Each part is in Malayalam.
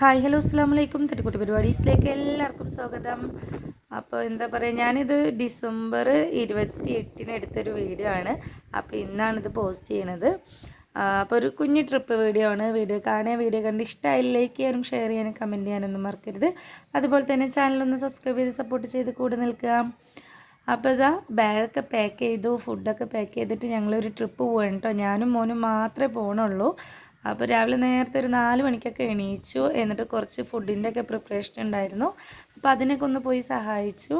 ഹായ് ഹലോ അസ്സാം വലൈക്കും തട്ടിക്കുട്ടി പരിപാടീസിലേക്ക് എല്ലാവർക്കും സ്വാഗതം. അപ്പോൾ എന്താ പറയുക ഞാനിത് ഡിസംബർ ഇരുപത്തി എട്ടിന് എടുത്തൊരു വീഡിയോ ആണ്. അപ്പോൾ ഇന്നാണിത് പോസ്റ്റ് ചെയ്യണത്. അപ്പോൾ ഒരു കുഞ്ഞു ട്രിപ്പ് വീഡിയോ ആണ്. വീഡിയോ കാണുക വീഡിയോ കണ്ട് ഇഷ്ടമായി ലൈക്ക് ചെയ്യാനും ഷെയർ ചെയ്യാനും കമന്റ് ചെയ്യാനൊന്നും മറക്കരുത്. അതുപോലെ തന്നെ ചാനലൊന്ന് സബ്സ്ക്രൈബ് ചെയ്ത് സപ്പോർട്ട് ചെയ്ത് കൂടെ നിൽക്കുക. അപ്പോൾ ഇതാ ബാഗൊക്കെ പാക്ക് ചെയ്തു ഫുഡൊക്കെ പാക്ക് ചെയ്തിട്ട് ഞങ്ങളൊരു ട്രിപ്പ് പോകണം കേട്ടോ ഞാനും മോനും മാത്രമേ പോകണുള്ളൂ അപ്പോൾ രാവിലെ നേരത്തെ ഒരു നാല് മണിക്കൊക്കെ എണീച്ചു. എന്നിട്ട് കുറച്ച് ഫുഡിന്റെ ഒക്കെ പ്രിപ്പറേഷൻ ഉണ്ടായിരുന്നു. അപ്പോൾ അതിനൊക്കെ ഒന്ന് പോയി സഹായിച്ചു.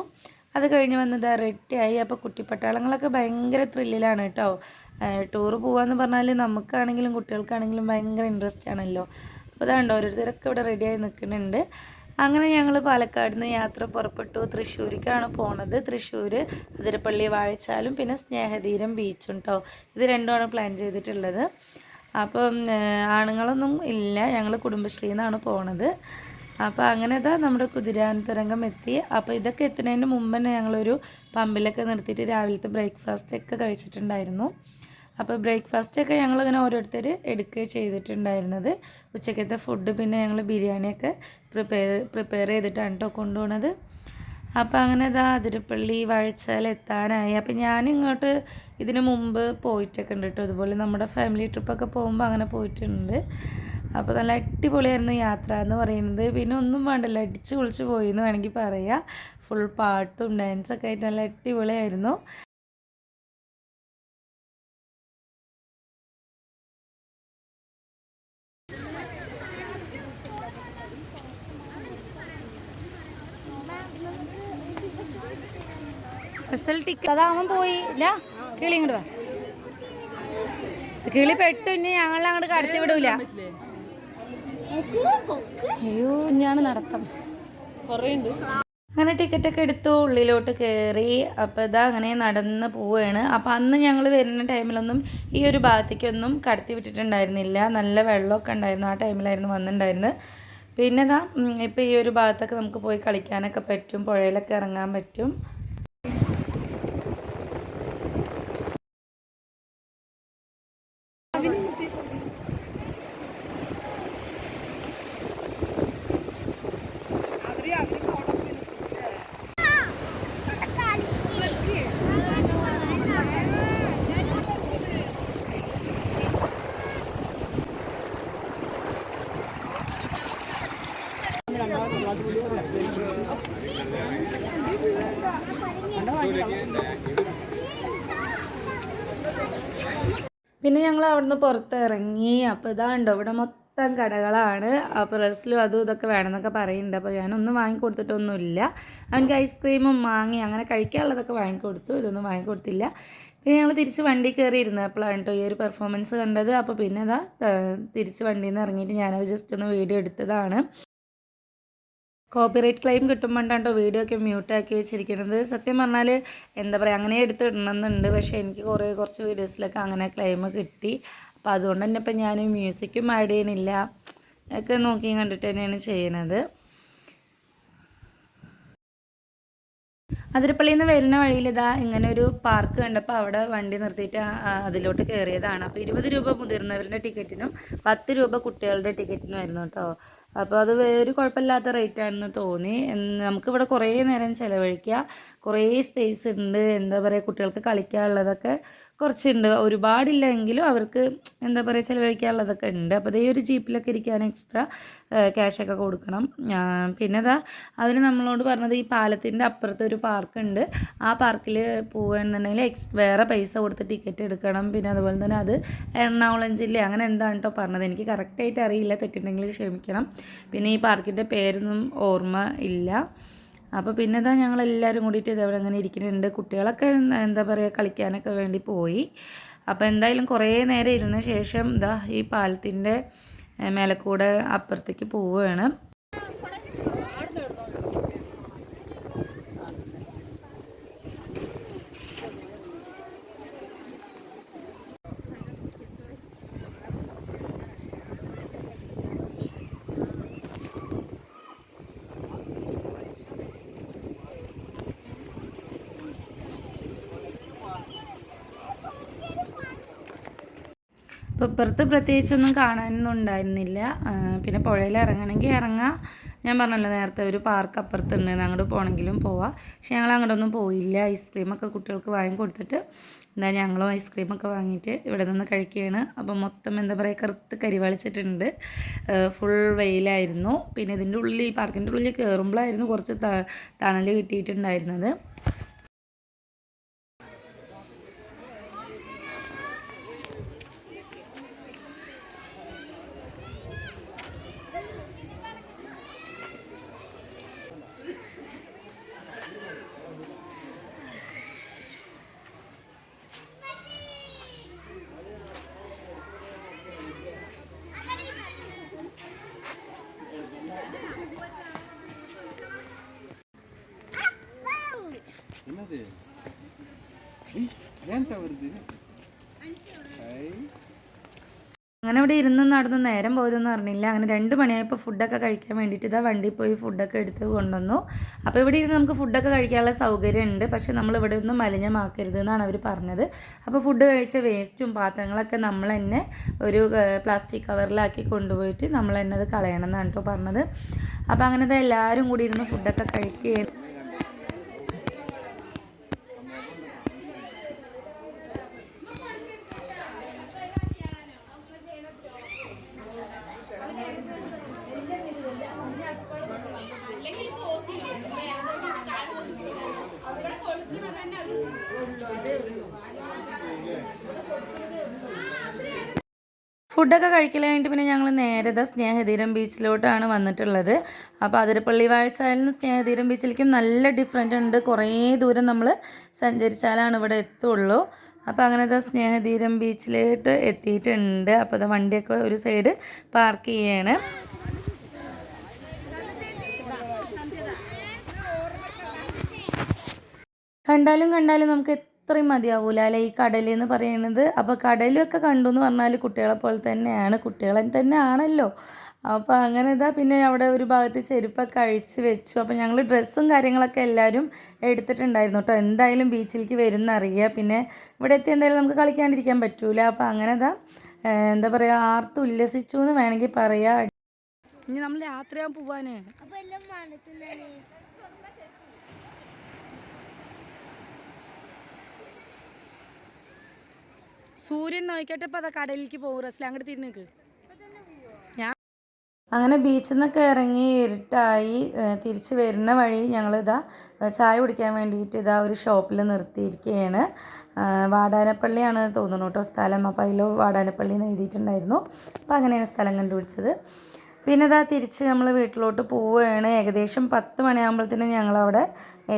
അത് കഴിഞ്ഞ് വന്നത് റെഡിയായി. അപ്പോൾ കുട്ടിപ്പട്ടാളങ്ങളൊക്കെ ഭയങ്കര ത്രില്ലിലാണ് കേട്ടോ. ടൂറ് പോകാമെന്ന് പറഞ്ഞാൽ നമുക്കാണെങ്കിലും കുട്ടികൾക്കാണെങ്കിലും ഭയങ്കര ഇൻട്രസ്റ്റ് ആണല്ലോ. അപ്പോൾ അതാണ്ടോ ഓരോരുത്തരൊക്കെ ഇവിടെ റെഡിയായി നിൽക്കുന്നുണ്ട്. അങ്ങനെ ഞങ്ങൾ പാലക്കാട് നിന്ന് യാത്ര പുറപ്പെട്ടു. തൃശ്ശൂരിക്കാണ് പോണത്. തൃശ്ശൂർ അതിരപ്പള്ളി വാഴച്ചാലും പിന്നെ സ്നേഹതീരം ബീച്ചും കേട്ടോ ഇത് രണ്ടുമാണ് പ്ലാൻ ചെയ്തിട്ടുള്ളത്. അപ്പം ആണുങ്ങളൊന്നും ഇല്ല. ഞങ്ങൾ കുടുംബശ്രീയിൽ നിന്നാണ് പോണത്. അപ്പോൾ അങ്ങനെ ഇതാ നമ്മുടെ കുതിരാനത്തുരംഗം എത്തി. അപ്പോൾ ഇതൊക്കെ എത്തുന്നതിന് മുമ്പ് തന്നെ ഞങ്ങളൊരു പമ്പിലൊക്കെ നിർത്തിയിട്ട് രാവിലത്തെ ബ്രേക്ക്ഫാസ്റ്റ് ഒക്കെ കഴിച്ചിട്ടുണ്ടായിരുന്നു. അപ്പോൾ ബ്രേക്ക്ഫാസ്റ്റ് ഒക്കെ ഞങ്ങളിങ്ങനെ ഓരോരുത്തർ എടുക്കുക ചെയ്തിട്ടുണ്ടായിരുന്നത്. ഉച്ചക്കത്തെ ഫുഡ് പിന്നെ ഞങ്ങൾ ബിരിയാണിയൊക്കെ പ്രിപ്പയർ പ്രിപ്പയർ ചെയ്തിട്ടാണ് കേട്ടോ കൊണ്ടുപോകുന്നത് അപ്പോൾ അങ്ങനെ ഇതാ അതിരപ്പള്ളി വാഴച്ചാൽ എത്താനായി. അപ്പോൾ ഞാൻ ഇങ്ങോട്ട് ഇതിന് മുമ്പ് പോയിട്ടൊക്കെ ഉണ്ട് കേട്ടോ. അതുപോലെ നമ്മുടെ ഫാമിലി ട്രിപ്പൊക്കെ പോകുമ്പോൾ അങ്ങനെ പോയിട്ടുണ്ട്. അപ്പോൾ നല്ല അടിപൊളിയായിരുന്നു യാത്ര എന്ന് പറയുന്നത്. പിന്നെ ഒന്നും വേണ്ടല്ലോ അടിച്ച് കുളിച്ച് പോയി എന്ന് വേണമെങ്കിൽ പറയാം. ഫുൾ പാട്ടും ഡാൻസൊക്കെ ആയിട്ട് നല്ല അടിപൊളിയായിരുന്നു. റിസൾട്ട് അതാ അവൻ പോയി. ഇല്ല കിളി ഇങ്ങോട്ട് വാ. കിളി പെട്ടു ഇനി ഞങ്ങളെ അങ്ങോട്ട് കടത്തി വിടൂല. അയ്യോ ഇനിയാണ് നടത്തം. അങ്ങനെ ടിക്കറ്റ് ഒക്കെ എടുത്തു ഉള്ളിലോട്ട് കയറി അപ്പോൾ ഇതാ അങ്ങനെ നടന്ന് പോവുകയാണ് അപ്പോൾ അന്ന് ഞങ്ങൾ വരുന്ന ടൈമിലൊന്നും ഈ ഒരു ഭാഗത്തേക്കൊന്നും കടത്തി വിട്ടിട്ടുണ്ടായിരുന്നില്ല. നല്ല വെള്ളമൊക്കെ ഉണ്ടായിരുന്നു. ആ ടൈമിലായിരുന്നു വന്നിട്ടുണ്ടായിരുന്നത്. പിന്നെ ഇതാ ഇപ്പോൾ ഈ ഒരു ഭാഗത്തൊക്കെ നമുക്ക് പോയി കളിക്കാനൊക്കെ പറ്റും. പുഴയിലൊക്കെ ഇറങ്ങാൻ പറ്റും. പിന്നെ ഞങ്ങൾ അവിടുന്ന് പുറത്തിറങ്ങി. അപ്പോൾ ഇതാണ്ടോ ഇവിടെ മൊത്തം കടകളാണ്. അപ്പോൾ റസ്ലും അതും ഇതൊക്കെ വേണമെന്നൊക്കെ പറയുന്നുണ്ട്. അപ്പോൾ ഞാനൊന്നും വാങ്ങിക്കൊടുത്തിട്ടൊന്നുമില്ല. അവനക്ക് ഐസ്ക്രീമും മാങ്ങി അങ്ങനെ കഴിക്കാനുള്ളതൊക്കെ വാങ്ങിക്കൊടുത്തു. ഇതൊന്നും വാങ്ങിക്കൊടുത്തില്ല. പിന്നെ ഞങ്ങൾ തിരിച്ച് വണ്ടി കയറി ഇരുന്നപ്പോഴാണ് കേട്ടോ ഈ ഒരു പെർഫോമൻസ് കണ്ടത്. അപ്പോൾ പിന്നെ അതാ തിരിച്ച് വണ്ടിയിൽ നിന്ന് ഇറങ്ങിയിട്ട് ഞാനത് ജസ്റ്റ് ഒന്ന് വീഡിയോ എടുത്തതാണ്. കോപ്പിറൈറ്റ് ക്ലെയിം കിട്ടുമ്പോണ്ടാണ്ടോ വീഡിയോ ഒക്കെ മ്യൂട്ടാക്കി വെച്ചിരിക്കുന്നത്. സത്യം പറഞ്ഞാൽ എന്താ പറയുക അങ്ങനെ എടുത്ത് ഇടണമെന്നുണ്ട് പക്ഷേ എനിക്ക് കുറേ കുറച്ച് വീഡിയോസിലൊക്കെ അങ്ങനെ ക്ലെയിം കിട്ടി. അപ്പോൾ അതുകൊണ്ട് തന്നെ ഇപ്പം ഞാൻ മ്യൂസിക്കും ആഡ് ചെയ്യണില്ല ഒക്കെ നോക്കി കണ്ടിട്ട് തന്നെയാണ് ചെയ്യണത്. അതിരപ്പള്ളിയിൽ നിന്ന് വരുന്ന വഴിയിൽ ഇതാ ഇങ്ങനെ ഒരു പാർക്ക് കണ്ടപ്പോൾ അവിടെ വണ്ടി നിർത്തിയിട്ട് അതിലോട്ട് കയറിയതാണ് അപ്പോൾ ഇരുപത് രൂപ മുതിർന്നവരുടെ ടിക്കറ്റിനും പത്ത് രൂപ കുട്ടികളുടെ ടിക്കറ്റിനും ആയിരുന്നു കേട്ടോ അപ്പോൾ അത് ഒരു കുഴപ്പമില്ലാത്ത റേറ്റ് ആണെന്ന് തോന്നി. നമുക്കിവിടെ കുറേ നേരം ചിലവഴിക്കുക കുറേ സ്പേസ് ഉണ്ട്. എന്താ പറയുക കുട്ടികൾക്ക് കളിക്കാനുള്ളതൊക്കെ കുറച്ചുണ്ട്. ഒരുപാടില്ല എങ്കിലും അവർക്ക് എന്താ പറയുക ചിലവഴിക്കാനുള്ളതൊക്കെ ഉണ്ട്. അപ്പോൾ ഈ ഒരു ജീപ്പിലൊക്കെ ഇരിക്കാൻ എക്സ്ട്രാ ക്യാഷൊക്കെ കൊടുക്കണം. പിന്നെ അതാ അവർ നമ്മളോട് പറഞ്ഞത് ഈ പാലത്തിന്റെ അപ്പുറത്ത് ഒരു പാർക്ക് ഉണ്ട് ആ പാർക്കിൽ പോവുകയാണെന്നുണ്ടെങ്കിൽ എക്സ് വേറെ പൈസ കൊടുത്ത് ടിക്കറ്റ് എടുക്കണം. പിന്നെ അതുപോലെ തന്നെ അത് എറണാകുളം ജില്ല അങ്ങനെ എന്താണ് കേട്ടോ പറഞ്ഞത്? എനിക്ക് കറക്റ്റായിട്ട് അറിയില്ല. തെറ്റുണ്ടെങ്കിൽ ക്ഷമിക്കണം. പിന്നെ ഈ പാർക്കിന്റെ പേരൊന്നും ഓർമ്മ ഇല്ല. അപ്പോൾ പിന്നെ ഇതാ ഞങ്ങൾ എല്ലാവരും കൂടിയിട്ട് ഇതേപോലെ അങ്ങനെ ഇരിക്കുന്നുണ്ട്. കുട്ടികളൊക്കെ എന്താ- പറയുക കളിക്കാനൊക്കെ വേണ്ടി പോയി. അപ്പോൾ എന്തായാലും കുറേ നേരം ഇരുന്ന ശേഷം ഇതാ ഈ പാലത്തിന്റെ മേലെക്കൂടെ മേലെ കൂടെ അപ്പുറത്തേക്ക് പോവുകയാണ് അപ്പോൾ ഇപ്പുറത്ത് പ്രത്യേകിച്ചൊന്നും കാണാനൊന്നും ഉണ്ടായിരുന്നില്ല. പിന്നെ പുഴയിൽ ഇറങ്ങണമെങ്കിൽ ഇറങ്ങാം. ഞാൻ പറഞ്ഞല്ലോ നേരത്തെ ഒരു പാർക്ക് അപ്പുറത്തുണ്ട്. അങ്ങോട്ട് പോകണമെങ്കിലും പോവാം. പക്ഷെ ഞങ്ങൾ അങ്ങോട്ടൊന്നും പോയില്ല. ഐസ്ക്രീമൊക്കെ കുട്ടികൾക്ക് വാങ്ങി കൊടുത്തിട്ട് എന്താ ഞങ്ങളും ഐസ്ക്രീമൊക്കെ വാങ്ങിയിട്ട് ഇവിടെ നിന്ന് കഴിക്കുകയാണ്. അപ്പം മൊത്തം എന്താ പറയുക കറുത്ത് കരിവാളിച്ചിട്ടുണ്ട് ഫുൾ വെയിലായിരുന്നു. പിന്നെ ഇതിന്റെ ഉള്ളിൽ ഈ പാർക്കിന്റെ ഉള്ളിൽ കയറുമ്പോഴായിരുന്നു കുറച്ച് തണൽ കിട്ടിയിട്ടുണ്ടായിരുന്നത്. என்னது ஏய், ஏன்டா வருது ஐ അങ്ങനെ ഇവിടെ ഇരുന്ന് നടന്ന് നേരം പോയതെന്ന് പറഞ്ഞില്ല അങ്ങനെ രണ്ട് മണിയായപ്പോൾ ഫുഡൊക്കെ കഴിക്കാൻ വേണ്ടിയിട്ട് ഇതാ വണ്ടിയിൽ പോയി ഫുഡൊക്കെ എടുത്ത് കൊണ്ടുവന്നു അപ്പോൾ ഇവിടെ ഇരുന്ന് നമുക്ക് ഫുഡൊക്കെ കഴിക്കാനുള്ള സൗകര്യം ഉണ്ട് പക്ഷേ നമ്മൾ ഇവിടെ ഒന്നും മലിനമാക്കരുത് എന്നാണ് അവർ പറഞ്ഞത് അപ്പോൾ ഫുഡ് കഴിച്ച വേസ്റ്റും പാത്രങ്ങളൊക്കെ നമ്മൾ തന്നെ ഒരു പ്ലാസ്റ്റിക് കവറിലാക്കി കൊണ്ടുപോയിട്ട് നമ്മൾ തന്നെ അത് കളയണം എന്നാണ് കേട്ടോ പറഞ്ഞത് അപ്പോൾ അങ്ങനത്തെ എല്ലാവരും കൂടി ഇരുന്ന് ഫുഡൊക്കെ കഴിക്കുകയാണ് ഫുഡൊക്കെ കഴിക്കൽ കഴിഞ്ഞിട്ട് പിന്നെ ഞങ്ങൾ നേരെ സ്നേഹധീരം സ്നേഹതീരം ബീച്ചിലോട്ടാണ് വന്നിട്ടുള്ളത്. അപ്പോൾ അതിരപ്പള്ളി വാഴച്ചാലിൽ നിന്ന് സ്നേഹതീരം ബീച്ചിലേക്കും നല്ല ഡിഫറെന്റ് ഉണ്ട്. കുറേ ദൂരം നമ്മൾ സഞ്ചരിച്ചാലാണ് ഇവിടെ എത്തുള്ളൂ. അപ്പോൾ അങ്ങനെ ദ സ്നേഹതീരം ബീച്ചിലോട്ട് എത്തിയിട്ടുണ്ട്. അപ്പോൾ അത് വണ്ടിയൊക്കെ ഒരു സൈഡ് പാർക്ക് ചെയ്യാണ്. കണ്ടാലും കണ്ടാലും നമുക്ക് ഇത്രയും മതിയാവൂല. അല്ലെ ഈ കടൽ എന്ന് പറയുന്നത്. അപ്പോൾ കടലൊക്കെ കണ്ടു എന്ന് പറഞ്ഞാൽ കുട്ടികളെ പോലെ തന്നെയാണ്. കുട്ടികളെ തന്നെ ആണല്ലോ അപ്പോൾ അങ്ങനെ ഇതാ പിന്നെ അവിടെ ഒരു ഭാഗത്ത് ചെരുപ്പൊക്കെ അഴിച്ച് വെച്ചു. അപ്പോൾ ഞങ്ങൾ ഡ്രസ്സും കാര്യങ്ങളൊക്കെ എല്ലാവരും എടുത്തിട്ടുണ്ടായിരുന്നു കേട്ടോ എന്തായാലും ബീച്ചിലേക്ക് വരുന്ന അറിയുക പിന്നെ ഇവിടെ എത്തി എന്തായാലും നമുക്ക് കളിക്കാണ്ടിരിക്കാൻ പറ്റൂല. അപ്പോൾ അങ്ങനെ ഇതാ എന്താ പറയുക ആർത്ത് ഉല്ലസിച്ചു എന്ന് വേണമെങ്കിൽ പറയാം. ഇനി നമ്മൾ യാത്രയാൻ പോവാനേ. അപ്പോൾ എല്ലാം സൂര്യൻ നോക്കിയിട്ട് അതാ കടലിലേക്ക് പോകും റസ്ലി അങ്ങോട്ട് തിരിഞ്ഞ് ഞാൻ അങ്ങനെ ബീച്ചിൽ നിന്നൊക്കെ ഇറങ്ങി ഇരുട്ടായി തിരിച്ചു വരുന്ന വഴി ഞങ്ങളിതാ ചായ കുടിക്കാൻ വേണ്ടിയിട്ട് ഇതാ ഒരു ഷോപ്പിൽ നിർത്തിയിരിക്കുകയാണ്. വാടാനപ്പള്ളിയാണ് തോന്നുന്നു കേട്ടോ സ്ഥലം. അപ്പോൾ അതിൽ വാടാനപ്പള്ളി എന്ന് എഴുതിയിട്ടുണ്ടായിരുന്നു. അപ്പോൾ അങ്ങനെയാണ് സ്ഥലം കണ്ടുപിടിച്ചത്. പിന്നെ ഇതാ തിരിച്ച് നമ്മൾ വീട്ടിലോട്ട് പോവുകയാണ്. ഏകദേശം പത്ത് മണിയാകുമ്പോഴത്തേനും ഞങ്ങളവിടെ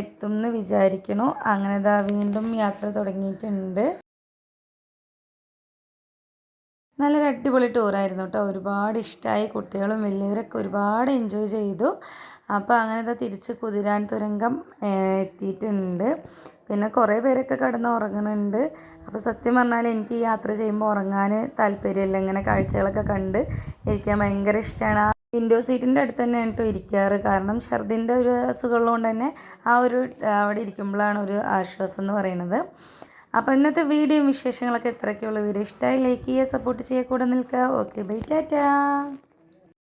എത്തും എന്ന് വിചാരിക്കണു അങ്ങനെ ഇതാ വീണ്ടും യാത്ര തുടങ്ങിയിട്ടുണ്ട്. നല്ലൊരു അടിപൊളി ടൂറായിരുന്നു കേട്ടോ ഒരുപാട് ഇഷ്ടമായി കുട്ടികളും വലിയവരൊക്കെ ഒരുപാട് എൻജോയ് ചെയ്തു. അപ്പോൾ അങ്ങനെ ഇതാ തിരിച്ച് കുതിരാൻ തുരങ്കം എത്തിയിട്ടുണ്ട്. പിന്നെ കുറേ പേരൊക്കെ കിടന്ന് ഉറങ്ങുന്നുണ്ട് അപ്പോൾ സത്യം പറഞ്ഞാൽ എനിക്ക് യാത്ര ചെയ്യുമ്പോൾ ഉറങ്ങാൻ താല്പര്യമില്ല ഇങ്ങനെ കാഴ്ചകളൊക്കെ കണ്ട് ഇരിക്കാൻ ഭയങ്കര ഇഷ്ടമാണ് വിൻഡോ സീറ്റിന്റെ അടുത്ത് തന്നെ കേട്ടോ ഇരിക്കാറ്. കാരണം ഛർദിന്റെ ഒരു അസുഖമുള്ളതുകൊണ്ട് തന്നെ ആ ഒരു അവിടെ ഇരിക്കുമ്പോഴാണ് ഒരു ആശ്വാസം എന്ന് പറയുന്നത്. അപ്പോൾ ഇന്നത്തെ വീഡിയോയും വിശേഷങ്ങളൊക്കെ ഇത്രയൊക്കെയുള്ള. വീഡിയോ ഇഷ്ടമായി ലൈക്ക് ചെയ്യുക സപ്പോർട്ട് ചെയ്യുക കൂടെ നിൽക്കുക. Okay bye Tata